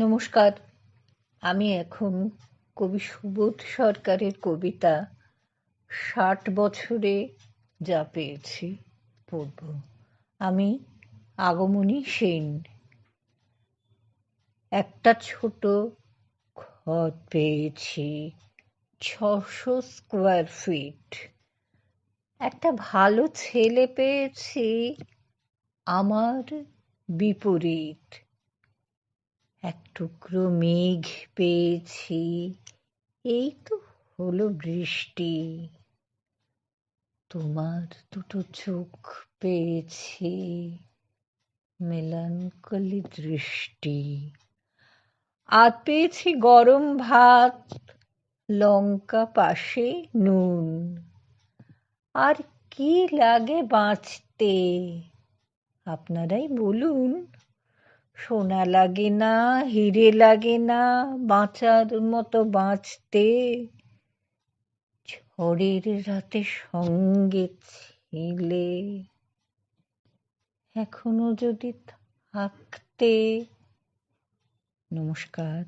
নমস্কার। আমি এখন কবি সুবোধ সরকারের কবিতা ষাট বছরে যা পেয়েছি পড়ব। আমি আগমনী সেন। একটা ছোট ঘর পেয়েছি ছশো স্কোয়ার ফিট। একটা ভালো ছেলে পেয়েছি আমার বিপরীত। টুকরো মেঘ পেয়েছি। এই তো হলো বৃষ্টি। তোমার দুটো চোখ পেয়েছি। মেলানকলি দৃষ্টি। আর পেয়েছি গরম ভাত, লঙ্কা পাশে নুন। আর কি লাগে বাঁচতে? আপনারাই বলুন। সোনা লাগে না, হিরে লাগে না, বাঁচার মতো বাঁচতে। ঝড়ের রাতে সঙ্গে ছিলে। এখনও যদি থাকতে। নমস্কার।